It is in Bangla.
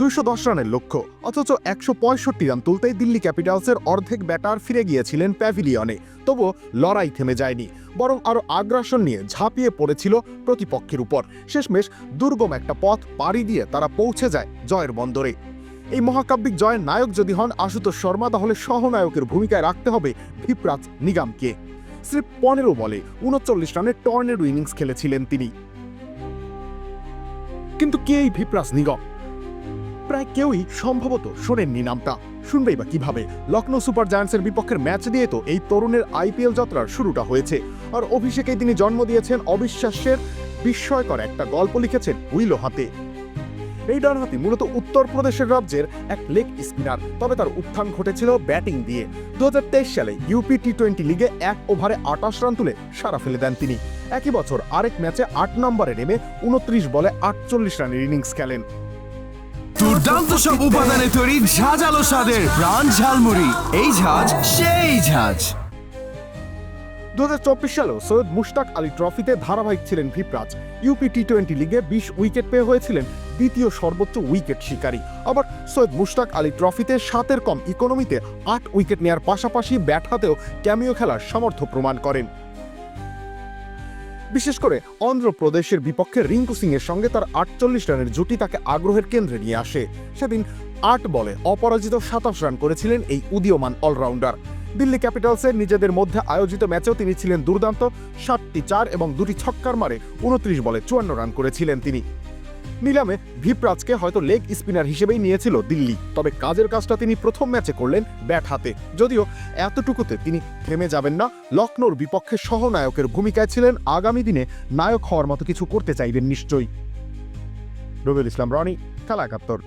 দুইশো দশ রানের লক্ষ্য, অথচ একশো পঁয়ষট্টি রান তুলতেই দিল্লি ক্যাপিটালসের অর্ধেক ব্যাটার ফিরে গিয়েছিলেন প্যাভিলিয়নে, তবুও লড়াই থেমে যায়নি, বরং আরও আগ্রাসন নিয়ে ঝাঁপিয়ে পড়েছিল প্রতিপক্ষের উপর। শেষমেশ দুর্গম একটা পথ পাড়ি দিয়ে তারা পৌঁছে যায় জয়ের বন্দরে। এই মহাকাব্যিক জয়ের নায়ক যদি হন, আশুতোষ শর্মা, তাহলে সহনায়কের ভূমিকায় রাখতে হবে ভিপরাজ নিগামকে। স্রেফ পনেরো বলে উনচল্লিশ রানের টর্নেডো ইনিংস খেলেছিলেন তিনি। কিন্তু কে এই ভিপরাজ নিগম? প্রায় কেউই সম্ভবত শোনেননি নামটা। শুনবেই বা কীভাবে। লখনৌ সুপার জায়ান্টসের বিপক্ষের ম্যাচ দিয়ে তো এই তরুণের আইপিএল যাত্রার শুরুটা হয়েছে। আর অভিষেকেই তিনি জন্ম দিয়েছেন অবিশ্বাস্যের বিস্ময়কর একটা গল্প লিখেছেন উইলো হাতে। এই ডানহাতি মূলত উত্তরপ্রদেশের রাজ্যের এক লেগ স্পিনার, তবে তার উত্থান ঘটেছিল ব্যাটিং দিয়ে। দু হাজার তেইশ সালে ইউপি টি টোয়েন্টি লিগে এক ওভারে আটাশ রান তুলে সারা ফেলে দেন তিনি। একই বছর আরেক ম্যাচে আট নম্বরে নেমে উনত্রিশ বলে আটচল্লিশ রানের ইনিংস খেলেন। দুর্দান্ত সব উপাদানে তৈরি ঝাঁঝ আলো স্বাদের প্রাণ ঝালমুড়ি। এই ঝাঁজ, সেই ঝাঁজ। দু সালেও সৈয়দ মুশতাক আলী ট্রফিতে ধারাবাহিক ছিলেন ভিপরাজ। ইউপি টি টোয়েন্টি লিগে বিশ উইকেট পেয়ে হয়েছিলেন দ্বিতীয় সর্বোচ্চ উইকেট শিকারী। আবার সৈয়দ মুশতাক আলী ট্রফিতে সাতের কম ইকোনমিতে আট উইকেট নেয়ার পাশাপাশি ব্যাট হাতেও ক্যামিও খেলার সামর্থ্য প্রমাণ করেন। বিশেষ করে অন্ধ্রপ্রদেশের বিপক্ষে রিঙ্কু সিং এর সঙ্গে তার আটচল্লিশ রানের জুটি তাকে আগ্রহের কেন্দ্রে নিয়ে আসে। সেদিন আট বলে অপরাজিত সাতাশ রান করেছিলেন এই উদীয়মান অলরাউন্ডার। দিল্লি ক্যাপিটালসের নিজেদের মধ্যে আয়োজিত ম্যাচেও তিনি ছিলেন দুর্দান্ত, সাতটি চার এবং দুটি ছক্কার মারে উনত্রিশ বলে চুয়ান্ন রান করেছিলেন তিনি। নিলামে ভিপরাজকে হয়তো লেগ স্পিনার হিসেবেই নিয়েছিল দিল্লি। তবে কাজের কাজটা তিনি প্রথম ম্যাচে করলেন ব্যাট হাতে। যদিও এতটুকুতে তিনি থেমে যাবেন না, লখনৌর বিপক্ষে সহনায়কের ভূমিকায় ছিলেন আগামী দিনে নায়ক হওয়ার মতো কিছু করতে চাইবেন নিশ্চয়ই। রবিউল ইসলাম, রনি, খেলা একাত্তর।